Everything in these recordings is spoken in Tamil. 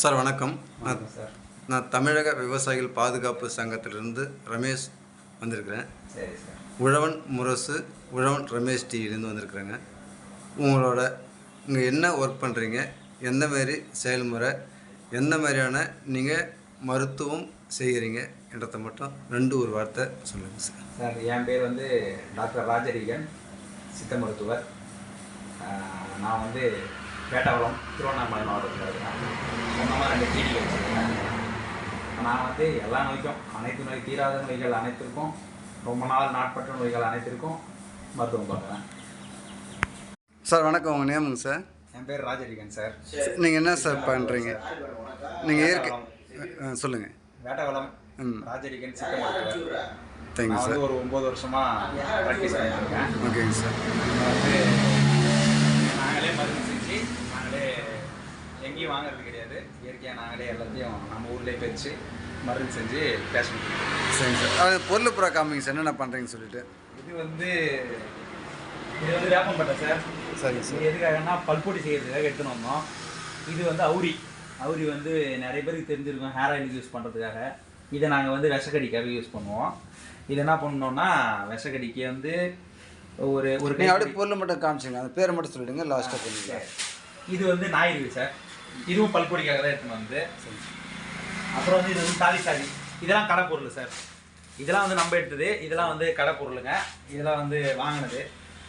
சார் வணக்கம். சார். நான் தமிழக விவசாயிகள் பாதுகாப்பு சங்கத்திலிருந்து ரமேஷ் வந்திருக்கிறேன். உழவன் முரசு உழவன் ரமேஷ் டிவிலேருந்து வந்திருக்கிறேங்க. உங்களோட இங்கே என்ன ஒர்க் பண்ணுறீங்க எந்த மாதிரி செயல்முறை? எந்த மாதிரியான நீங்கள் மருத்துவம் செய்கிறீங்க என்றதை மட்டும் ரெண்டு ஒரு வார்த்தை சொல்லுங்கள் சார். சார் என் பேர் வந்து டாக்டர் ராஜரிகன் சித்த மருத்துவர். நான் வந்து வேட்டவளம் திருவண்ணாமலை மாவட்டத்தில் இருக்கேன். சொந்தமாக ரெண்டு கிளினிக் வச்சுருக்கேன். நான் வந்து எல்லா நோய்க்கும் அனைத்து நோய் தீராத நோய்கள் அனைத்திற்கும் ரொம்ப நாள் நாட்பட்ட நோய்கள் அனைத்திற்கும் மருத்துவம் பார்க்குறேன் சார் வணக்கம். உங்கள் நேமுங்க சார்? என் பேர் ராஜரிகன் சார். நீங்கள் என்ன சார் பண்ணுறீங்க நீங்கள் இயற்கை சொல்லுங்கள் வேட்டவளம் ம். ராஜரிகன் சித்த மருத்துவர் தேங்க்யூ சார். ஒரு ஒம்பது வருஷமாக ப்ராக்டிஸ் பண்ணிட்டு இருக்கேன். ஓகேங்க சார். செஞ்சு நாங்களே எங்கேயும் வாங்குறது கிடையாது. இயற்கையாக நாங்களே எல்லாத்தையும் நம்ம ஊர்லேயே பறிச்சு மருந்து செஞ்சு பேஷண்ட் சரிங்க சார் அது பொருள் புறா காமிங்க சார் என்னென்ன பண்ணுறீங்கன்னு சொல்லிட்டு. இது வந்து இது வந்து வேப்பம்பட்டை சார். சரிங்க இது எதுக்காகன்னா பல்பொடி செய்யறதுக்காக எடுத்துன்னு வந்தோம். இது வந்து அவுரி. அவுரி வந்து நிறைய பேருக்கு தெரிஞ்சிருக்கும் ஹேர் ஆயிலுக்கு யூஸ் பண்ணுறதுக்காக இதை நாங்கள் வந்து விஷக்கடிக்காக யூஸ் பண்ணுவோம். இது என்ன பண்ணோம்னா விஷக்கடிக்கு வந்து ஒரு ஒரு அப்படியே பொருள் மட்டும் காமிச்சிங்க அந்த பேரை மட்டும் சொல்லிடுங்க லாஸ்ட்டாக பண்ணிக்கலாம் இது வந்து ஞாயிறு சார். இதுவும் பல்பொடிக்காக தான் எடுத்துன்னு வந்து. அப்புறம் வந்து இது வந்து தாலி சாதி இதெல்லாம் கடை பொருள் சார். இதெல்லாம் வந்து நம்ம எடுத்தது. இதெல்லாம் வந்து கடை பொருளுங்க இதெல்லாம் வந்து வாங்கினது.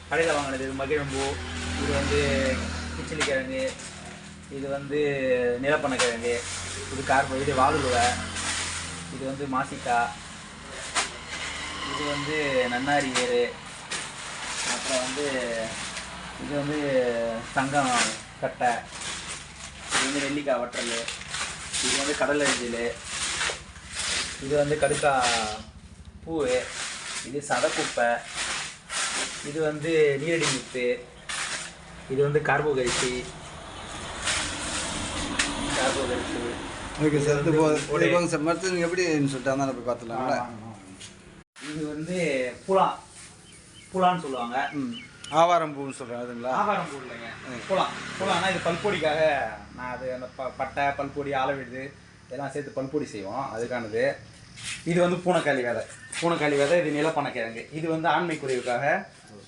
கடையில் வாங்கினது இது மகிழம்பூ இது வந்து கிச்சிலி கிழங்கு இது வந்து நிலப்பண்ண கிழங்கு இது கார்போ இது வாலுருவை இது வந்து மாசிக்காய் இது வந்து நன்னாரி வேறு அப்புறம் வந்து இது வந்து தங்கம் கட்டை இது வந்து நெல்லிக்காய் வற்றல் இது வந்து கடல் இது வந்து கடுக்கா பூ இது சதக்குப்பை இது வந்து நீரடி முத்து இது வந்து கார்போகரிசி. கார்போகரிசி. ஓகே சார் இது போ- ஒரு- இது போங்க சார் நீங்கள் எப்படின்னு சொல்லிட்டு அதனால போய் பார்த்துலாங்களா இது வந்து புலா புலான்னு சொல்லுவாங்க. ம். ஆவாரம் பூன்னு சொல்கிறேன் அதுங்களா? ஆகாரம் போடலைங்க புலாம். புலாம்னா இது பல்பொடிக்காக நான் அது அந்த ப பட்டை பல்பொடி ஆலவிடுது இதெல்லாம் சேர்த்து பல்பொடி செய்வோம். அதுக்கானது. இது வந்து பூனைக்காளி விதை. பூனைக்காளி விதை இது நிலப்பணக்கிழங்கு. இது வந்து ஆண்மை குறைவுக்காக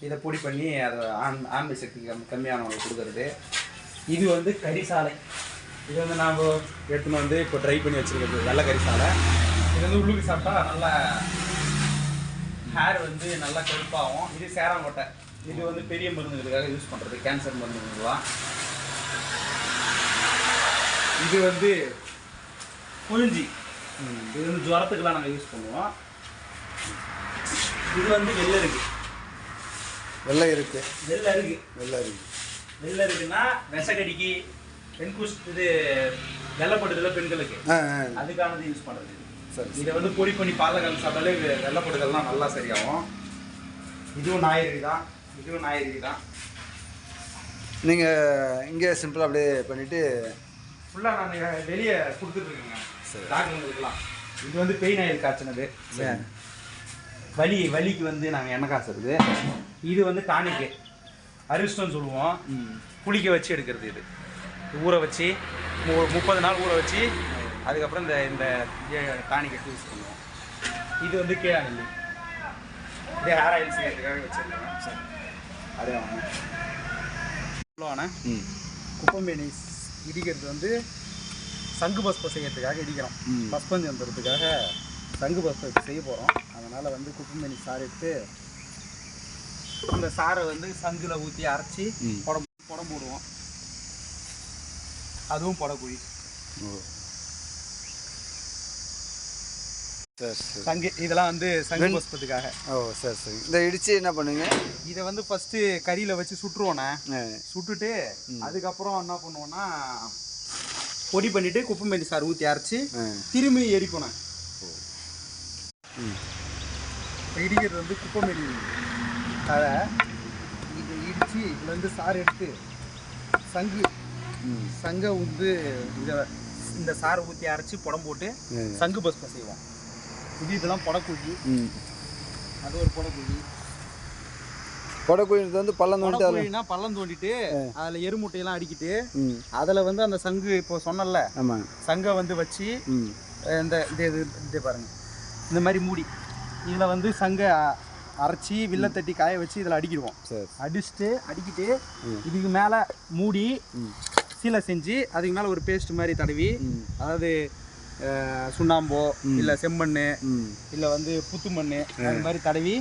இதை பொடி பண்ணி அதை ஆண் ஆண்மை சக்தி கம் கம்மியானவங்களுக்கு கொடுக்கறது. இது வந்து கரிசாலை. இது வந்து நாம் எடுத்துன்னு வந்து இப்போ ட்ரை பண்ணி வச்சுருக்கிறது. வெள்ளை கரிசாலை. இது வந்து உள்ளுக்கு சாப்பிட்டா நல்லா ஹேர் வந்து நல்லா கருப்பாகும். இது சேராங்கொட்டை. இது வந்து பெரிய மருந்துகளுக்காக யூஸ் பண்ணுறது கேன்சர் மருந்துகள்லாம் இது வந்து புழிஞ்சி. இது வந்து ஜுரத்துக்கெல்லாம் நாங்கள் யூஸ் பண்ணுவோம். இது வந்து வெள்ளை இருக்கு. வெள்ளை இருக்கு. வெள்ளை இருக்கு. வெள்ளை இருக்கு. வெள்ளை இருக்குன்னா விஷக்கடிக்கு பெண்குஷ் இது வெள்ளைப்படுதல பெண்களுக்கு. அதுக்கானது யூஸ் பண்ணுறது சரி இதை வந்து பொடி பண்ணி பாலில் கலந்து சாப்பிட்டாலே வெள்ளைப்படுதல்லாம் நல்லா சரியாகும். இதுவும் ஞாயிறு தான் இதுவும் ஞாயிறு தான். நீங்கள் இங்கே சிம்பிளாக அப்படியே பண்ணிவிட்டு ஃபுல்லாக நான் வெளியே கொடுத்துட்ருக்கேங்க சரி. டாக்டருங்களுக்குலாம் இது வந்து பெயின் ஆயில் காய்ச்சினது. வலி வலிக்கு வந்து நாங்கள் எண்ணெய் காசுறது இது வந்து டானிக்கு. அரிஸ்டோன்னு சொல்லுவோம். புளிக்க வச்சு எடுக்கிறது இது. ஊற வச்சு மு- முப்பது நாள் ஊற வச்சு அதுக்கப்புறம் இந்த இந்த டானிக் எடுத்து யூஸ் பண்ணுவோம். இது வந்து கீழாநெல்லி இது ஹேர் ஆயில் செய்யறதுக்காக வச்சுருக்கேன் சரி. அதே ம். குப்பமேனி இடிக்கிறது வந்து சங்கு பஸ்பம் செய்யறதுக்காக இடிக்கிறோம். பஸ்பம் சந்திரத்துக்காக சங்கு பஸ்பம் செய்ய போகிறோம் அதனால் வந்து குப்பமேனி சாறு எடுத்து அந்த சாரை வந்து சங்குல ஊற்றி அரைச்சி. புடம் புடம் போடுவோம். அதுவும் புடக்குழி. ஓ சரி சரி சங்கு இதெல்லாம் வந்து சங்கு பஸ்பத்துக்காக ஓ சரி சரி. இந்த இடித்து என்ன பண்ணுவீங்க? இதை வந்து ஃபஸ்ட்டு கறியில் வச்சு சுட்டுருவோண்ணே. சுட்டுட்டு அதுக்கப்புறம் என்ன பண்ணுவோன்னா பொடி பண்ணிவிட்டு குப்பமேனி சாறு ஊற்றி அரைச்சி திரும்பி எரிக்கணும் இடிக்கிறது வந்து குப்பைமேடி தழை இது இடித்து இதில் வந்து சாறு எடுத்து சங்கு சங்கை வந்து இதை இந்த சாரை ஊற்றி அரைச்சி புடம் போட்டு. சங்கு பஸ்பம் செய்வோம். இது இதெல்லாம் புடக்குழி. அது ஒரு புடக்குழி. கொடக்குழின்றது வந்து பள்ளம் தோண்டிட்டு பள்ளம் தோண்டிட்டு அதில் எருமுட்டையெல்லாம் அடிக்கிட்டு அதில் வந்து அந்த சங்கு இப்போ சொன்னல சங்கை வந்து வச்சு இந்த இது இது பாருங்க. இந்த மாதிரி மூடி. இதில் வந்து சங்கை அரைச்சி வில்ல தட்டி காய வச்சு இதில் அடிக்கிடுவோம். அடிச்சுட்டு அடிக்கிட்டு இதுக்கு மேலே மூடி சீலை செஞ்சு அதுக்கு மேலே ஒரு பேஸ்ட் மாதிரி தடவி அதாவது சுண்ணாம்போ இல்லை செம்மண் இல்லை வந்து புத்து மண் அது மாதிரி தடவி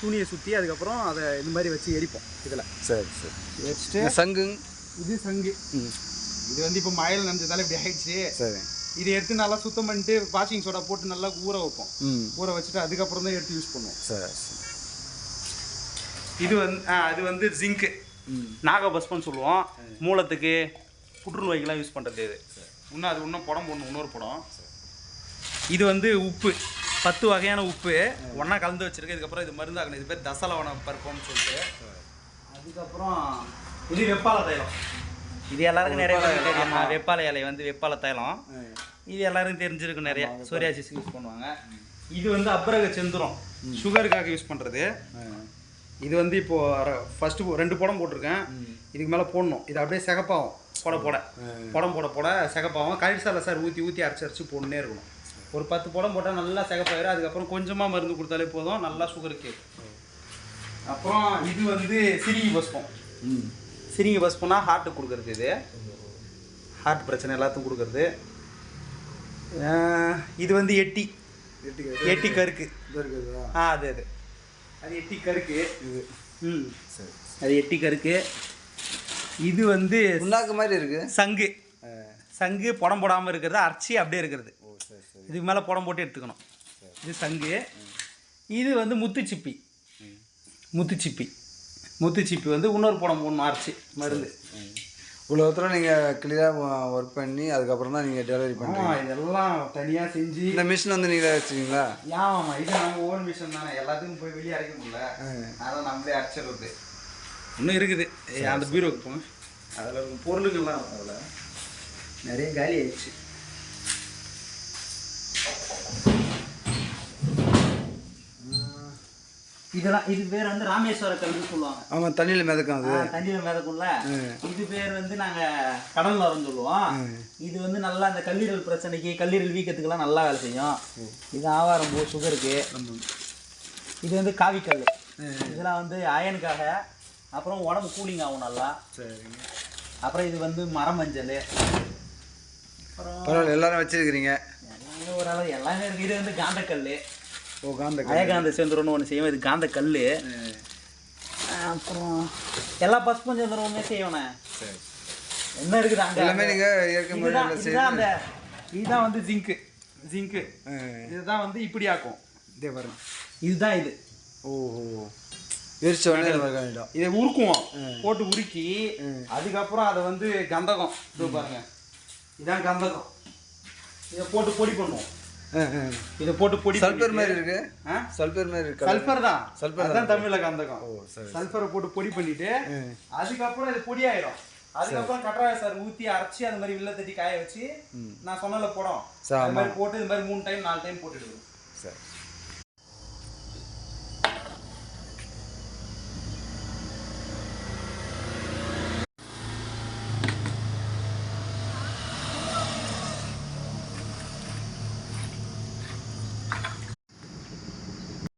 துணியை சுற்றி அதுக்கப்புறம் அதை இது மாதிரி வச்சு எரிப்போம் இதில். சரி சரி. வச்சுட்டு சங்கு? இது சங்கு. இது வந்து இப்போ மழையில் நனைஞ்சதால இப்படி ஆயிடுச்சு. சரி. இதை எடுத்து நல்லா சுத்தம் பண்ணிட்டு வாஷிங் சோடா போட்டு நல்லா ஊற வைப்போம். ஊற வச்சுட்டு அதுக்கப்புறம் தான் எடுத்து யூஸ் பண்ணுவோம். சரி சரி. இது வந்து அது வந்து ஜிங்க்கு நாகபஸ்பம்னு சொல்லுவோம். மூலத்துக்கு புற்றுநோய்க்கெல்லாம் யூஸ் பண்ணுறது இது. இன்னும் அது இன்னும் படம் போடணும் இன்னொரு படம். இது வந்து உப்பு. பத்து வகையான உப்பு. ஒன்றா கலந்து வச்சிருக்கு. இதுக்கப்புறம் இது மருந்தாகணும் இது பேர் தசலவன பருப்பம்னு சொல்லிட்டு. அதுக்கப்புறம் இது வெப்பால தைலம். இது எல்லாருக்கும் நிறைய தெரியும். வெப்பாலை இலை வந்து வெப்பால தைலம். இது எல்லாருக்கும் தெரிஞ்சிருக்கும் நிறைய. சோரியாசிஸ் யூஸ் பண்ணுவாங்க. இது வந்து அப்ரக செந்துரம். சுகருக்காக யூஸ் பண்ணுறது இது வந்து இப்போ ஃபஸ்ட்டு ரெண்டு படம் போட்டிருக்கேன். இதுக்கு மேலே போடணும். இது அப்படியே சிகப்பாகும். போட போட. படம் போட போட சிகப்பாகும் கழிசால சார் ஊற்றி ஊற்றி அரைச்சி அரைச்சி போட்டுனே இருக்கணும். ஒரு பத்து படம் போட்டால் நல்லா சிகப்பாயிரும். அதுக்கப்புறம் கொஞ்சமாக மருந்து கொடுத்தாலே போதும். நல்லா சுகருக்கு அப்புறம் இது வந்து சிரிங்கி பஸ்பம். ம். சிரிங்கி பஸ்பம்னா ஹார்ட்டுக்கு கொடுக்குறது இது. ஹார்ட் பிரச்சனை எல்லாத்துக்கும் கொடுக்குறது. இது வந்து எட்டி. எட்டி கருக்கு. ஆ அது அது. அது எட்டி கருக்கு. இது. ம். சரி. அது எட்டி கருக்கு. இது வந்து புண்ணாக்கு மாதிரி இருக்கு. சங்கு. சங்கு புடம் போடாமல் இருக்கிறது அரைச்சி அப்படியே இருக்கிறது. இதுக்கு மேலே புடம் போட்டு எடுத்துக்கணும். இது சங்கு. இது வந்து முத்துச்சிப்பி. முத்துச்சிப்பி. முத்துச்சிப்பி வந்து இன்னொரு புடம் போடணும் அரைச்சி மருந்து. இவ்வளோ தூரம் நீங்கள் கிளியராக ஒர்க் பண்ணி அதுக்கப்புறம் தான் நீங்கள் டெலிவரி பண்ணுறீங்க இதெல்லாம் தனியாக செஞ்சு இந்த மிஷின் வந்து நீங்களே வச்சுக்கிங்களா ஆமாம் இது நம்ம ஓன் மிஷின் தானே. எல்லாத்துக்கும் போய் வெளியே அரைக்க முடியல. அதான் நம்மளே அரைச்சிடுறது இன்னும் இருக்குது. அந்த பீரோக்கு போங்க. அதில் இருக்கும் பொருளுங்கள்லாம் அதில். நிறைய காலி ஆயிடுச்சு. இதெல்லாம் இது பேர் வந்து ராமேஸ்வர கல்வி சொல்லுவாங்க. ஆமாம் தண்ணியில் மிதக்கும் அது. தண்ணியில மிதக்கும்ல? இது பேர் வந்து நாங்க கடல்ல வரோம்னு சொல்லுவோம். இது வந்து நல்லா அந்த கல்லீரல் பிரச்சனைக்கு கல்லீரல் வீக்கத்துக்கெல்லாம் நல்லா வேலை செய்யும். இது ஆவாரம் பூ சுகருக்கு. இது வந்து காவிக்கல் இதெல்லாம் வந்து அயனுக்காக அப்புறம் உடம்பு கூலிங் ஆகும் நல்லா. சரிங்க. அப்புறம் இது வந்து மரமஞ்சள் அப்புறம் பரவாயில்ல எல்லாரும் வச்சிருக்கிறீங்க. எல்லாமே ஓரளவு எல்லாமே இருக்கு. இது வந்து காந்தக்கல் ஓ காந்த அயகாந்த சேந்திரம்னு ஒன்று செய்வோம். இது காந்தக்கல் அப்புறம் எல்லா பசுப்பம் சேந்திரமுமே செய்வோண்ணே சரி. என்ன இருக்குது அங்க? எல்லாமே நீங்கள் இயற்கை இதுதான் அந்த இதுதான் வந்து ஜிங்க்கு ஜிங்க்கு. இதுதான் வந்து இப்படி ஆக்கும். இதே பாருங்க. இதுதான் இது. ஓஹோ. எரிச்ச உடனே இது உருக்குவோம். போட்டு உருக்கி அதுக்கப்புறம் அதை வந்து கந்தகம். இது பாருங்க. இதான் கந்தகம். இதை போட்டு பொடி பண்ணுவோம். இதை போட்டு பொடி சல்பர் மாதிரி இருக்கு? ஆ? சல்பர் மாதிரி இருக்கு. சல்ஃபர் தான். சல்ஃபர் தான். தமிழ்ல கந்தகம். சல்ஃபரை போட்டு பொடி பண்ணிட்டு அதுக்கப்புறம் இது பொடி ஆயிரும். அதுக்கப்புறம் கட்டாய சார் ஊத்தி அரைச்சி அந்த மாதிரி வில்ல தட்டி காய வச்சு நான் சொன்னல போடும் அது மாதிரி போட்டு இது மாதிரி மூணு டைம் நாலு டைம் போட்டுடுவோம். சரி.